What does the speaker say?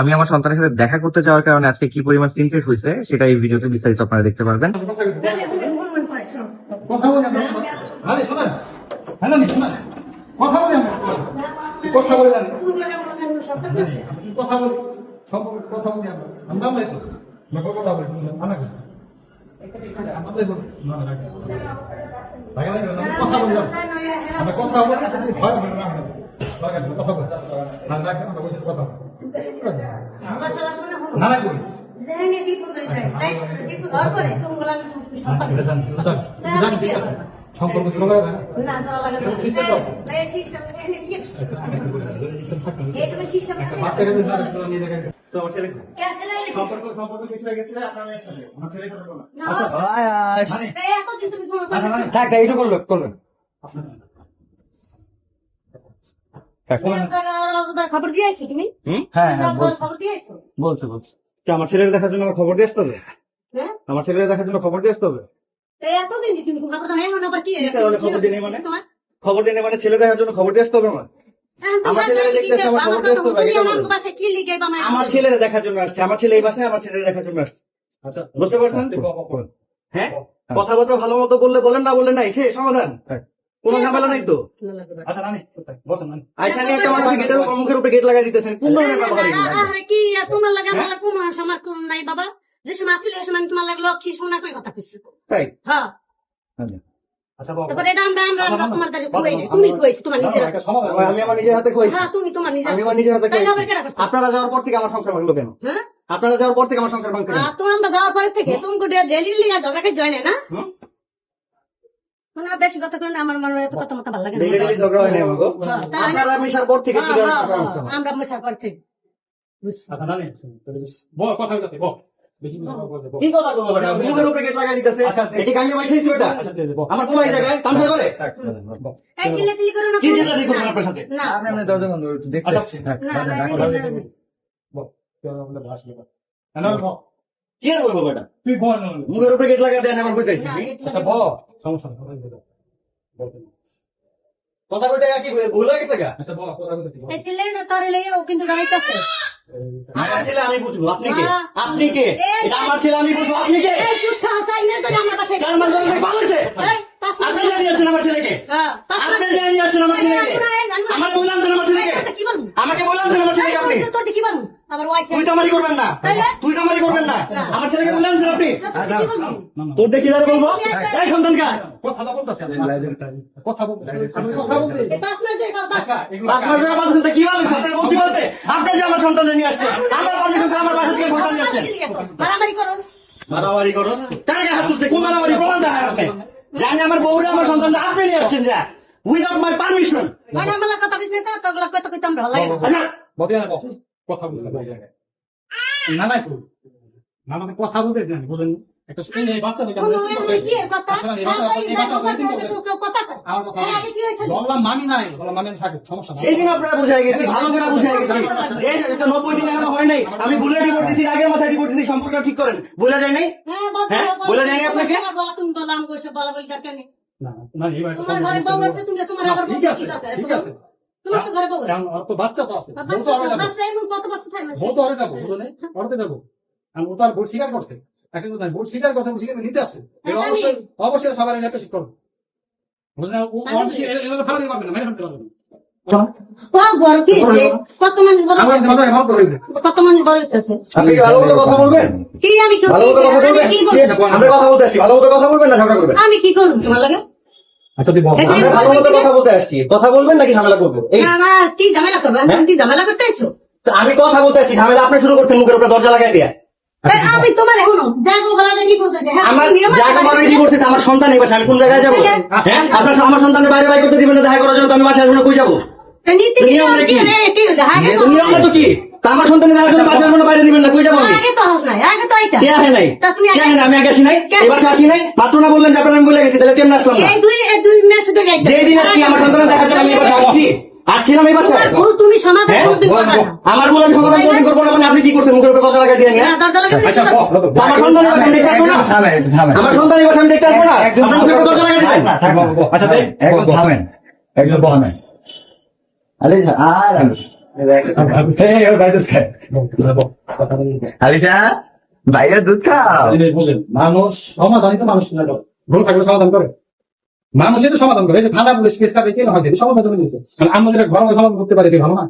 আমি আমার সন্তানের সাথে দেখা করতে যাওয়ার কারণে আজকে কি পরিমাণ চিন্তিত হয়েছে, সেটা এই ভিডিওতে বিস্তারিত আপনারা দেখতে পারবেন। কথা বলে হ্যাঁ কথা বলে। কথা কথা কথা তো কথা তো না না লাগে লাগে কথা কথা না না কথা কথা করি জেনে বিপদ হয়ে যায়। তাই বিপদ হওয়ার পরে তোমরা এটা এটা এটা সম্পর্ক শুরু করে না না দেওয়া না সিস্টেম দাও এই সিস্টেম এখানে কি সিস্টেম থাকবে এই তুমি সিস্টেম বাচ্চাকে যদি না রাখতে নিয়ে দেখেন তো আমার ছেলে ক্যান্সেল হয়ে সম্পর্ক সম্পর্ক শেষ হয়ে গেছে আপনার মেয়ের সাথে আমার ছেলে কথা বলা না। মানে এই এতদিন তুমি কোনো কথা মানে- থাক থাক, এইটু করল করল। খবর দিয়েছ তুমি? হ্যাঁ হ্যাঁ বলছে। বলছে আমার ছেলের দেখার জন্য আমার খবর দিয়ে আসতে হবে? হ্যাঁ। আমার ছেলের দেখার জন্য খবর দিয়ে আসতে হবে? খবর দিনি মানে? দিয়ে মানে ছেলে দেখার জন্য খবর দিয়ে আসতে হবে আমার? আমার ছেলেরা আমার খবর দিয়ে আসতে হবে, আমার বলো। বাসায় কি লিখে বা আমার আমার ছেলেরা দেখার জন্য আসছে আমার ছেলে এই বাসায় আমার ছেলেরা দেখার জন্য আসছে। আচ্ছা বুঝতে পারছেন? বল। হ্যাঁ? কথাবার্তা ভালো মতো বললে বলেন না বললেন নাই সে সমাধান। কোনো ঝামেলা নাই তো? আচ্ছা রানী বসেন রানী। নিয়ে একটা মানুষ গেটের মুখের উপরে গেট লাগাই দিতেছেন। কোন ধরনের ব্যবহার কি তোমার লাগে আমার কোনো আমার কোন নাই বাবা। যে সময় আসলে সময় তোমার লাগে লক্ষ্মী সোনা করে কথা কইছি। তাই? হ্যাঁ। আচ্ছা। তারপরে এটা আমরা আমরা আমরা তোমার দ্বারা খুয়াই তুমি খুয়াইছি তোমার নিজের হাতে। আমি আমার নিজের হাতে খুঁজছি হ্যাঁ তুমি তোমার নিজের আমি আমার নিজের হাতে? আপনারা যাওয়ার পর থেকে আমার সংসার ভাঙলো কেন? হ্যাঁ? আপনারা যাওয়ার পর থেকে আমার সংসার ভাঙছে তো আমরা যাওয়ার পরে থেকে তুমি ডেলি লিগা ঝগড়া জয় না? মানে বেশি কথা করে আমার মনে হয়। এত কথা মতো ভালো লাগে ঝগড়া হয় পর থেকে কি আমার? আমরা মশার পর থেকে। আমার আর বলব বেটা? তুই বল মুখের উপরে গেট লাগাই দেন আমার কইতাছি। সমস্যা নেই কথা দে বল কথা কইতে কি ভুল হয়ে গেছে গা? আচ্ছা বল কথা বল এই না তারে লইয়া ও কিন্তু দাঁড়াইতেছে। আমার ছেলে আমি বুঝব আপনি কে? হ্যাঁ। আপনি কে? এটা আমার ছেলে আমি বুঝব আপনি কে? এই জুঠা হাসাই না তো আমার বাসায় চার মাস ধরে ভালো মিনিট আপনি জানিয়ে আসছেন আমার ছেলেকে? হ্যাঁ, আপনি মিনিট- জানিয়ে আমার ছেলেকে? আমার বললাম আমার কি বলব? আমাকে বললাম যে আমার আপনি। এই, কি বলব? আবার ওয়াইসে- তুই তো আমারই করবেন না। তুই করবেন না। আমার ছেলেকে আপনি। তোর দেখি যারা বলব। এই সন্তান কথা বলতাছে কথা কথা পাঁচ মিনিট। আচ্ছা পাঁচ কি বলেন আপনার বলতে বলতে। আপনি যে আমার সন্তান নিয়ে আসছেন আমার পারমিশন আমার বাসা থেকে সন্তান নিয়ে আসছেন। মারামারি করো মারামারি করো কার গায়ে হাত তুলছে? কোন মারামারি? প্রমাণ দেখায় আপনি। জানি আমার বউরে আমার সন্তান আপনি নিয়ে আসছেন যা। উইদাউট মাই পারমিশন মানে কথা কইছ না তো কইতাম ভালো লাগে। আচ্ছা বল কথা বল না না না কথা বলতে জানি বুঝেন একটা এই এই বাচ্চা কি কথা? আচ্ছা, এই এই কথা এই আগে? বললাম মানি নাই বললাম মানি থাকে সমস্যা নাই আপনারা বুঝে গেছি ভালো করে বুঝে গেছি যে এটা নব্বই দিন এখনও হয় নাই আমি ভুলে রিপোর্ট দিছি আগের মাথায় রিপোর্ট দিছি সম্পর্ক ঠিক করেন ভুলে যায় নাই হ্যাঁ, হ্যাঁ? বলে হবে। আপনাকে? তোমার বলা তুমি বলা, আমি কইছি বলা বলি দরকার নেই। বাচ্চা তো আছে ও তার স্বীকার করছে। স্বীকার স্বীকার নিতে আসছে। হ্যাঁ, অবশ্যই অবশ্যই সবার এটা শিক্ষক করব বুঝলেন ও পারবে না মেরে ফেলতে পারবে? কত মানুষ বড় আমার হয়েছে? মাথায় ভালো করে দিতে কত মানুষ বড় হইতেছে? আপনি ভালো মতো কথা বলবেন? কি আমি কি কথা বলতে আসছি। ভালো মতো কথা বলবেন না ঝগড়া করবেন? আমি কি করব? তোমার লাগে? আচ্ছা তুই বল। আমরা ভালো মতো কথা বলতে আসছি। কথা বলবেন নাকি ঝামেলা করব? না, না, কি ঝামেলা করব? হ্যাঁ? তুমি ঝামেলা করতে আমি কথা বলতে আসছি। ঝামেলা আপনি শুরু করছেন মুখের উপরে দরজা লাগাই দিয়ে। আমি তোমার এখনও গলাটা কি যে, হ্যাঁ, আমার কি করছে আমার সন্তান এই আমি কোন জায়গায় যাব? হ্যাঁ? আপনার আমার সন্তানের বাইরে বাইরে করতে দিবেন না? দেখা করার জন্য আমি বাসায় আসব না। কই যাব? আগে তো- তুমি আমরা তো কি? আমার সন্তানের দেখার জন্য বাসায় আসব বাইরে দিবেন না কই যাব আমি? আগে তো হাস নাই, আগে তো আইতা। কে আহে নাই? কে আহে আমি আগে আসি নাই? কে- আসি নাই? মাত্র না বললেন যে আপনার আমি বলে গেছি তাহলে কেমন আসলাম না? এই দুই এই দুই মেয়ের সাথে গাইতে। যেই দিন আসছি আমার সন্তানের দেখার জন্য আমি এই আসছি। আসছিলাম এই বাসায়? তুমি সমাধান হ্যাঁ? কোনোদিন করবে না। আমার বলে আমি সমাধান কোনদিন করব না মানে আপনি কি করছেন? মুখের উপরে দরজা লাগাই দিয়ে না, আচ্ছা আমার আমি দেখতে আসব না? আমার সন্তানের বাসায় আমি দেখতে আসব না? আপনার মুখের উপরে দিবেন না। আচ্ছা। একদম থামেন। একদম থামেন আরে আর এই, ওর বাইরে আছে। কথা বলি। আলিশা ভাইয়া দুধ খাও। মানুষ সমাধানই তো মানুষ গরু ছাগল সমাধান করে। মানুষই তো সমাধান করে। থানা পুলিশ কেস কাজে কেন হয়েছে সমাধান করে দিয়েছে কারণ আমরা যেটা ঘরে সমাধান করতে পারি কি ভালো না।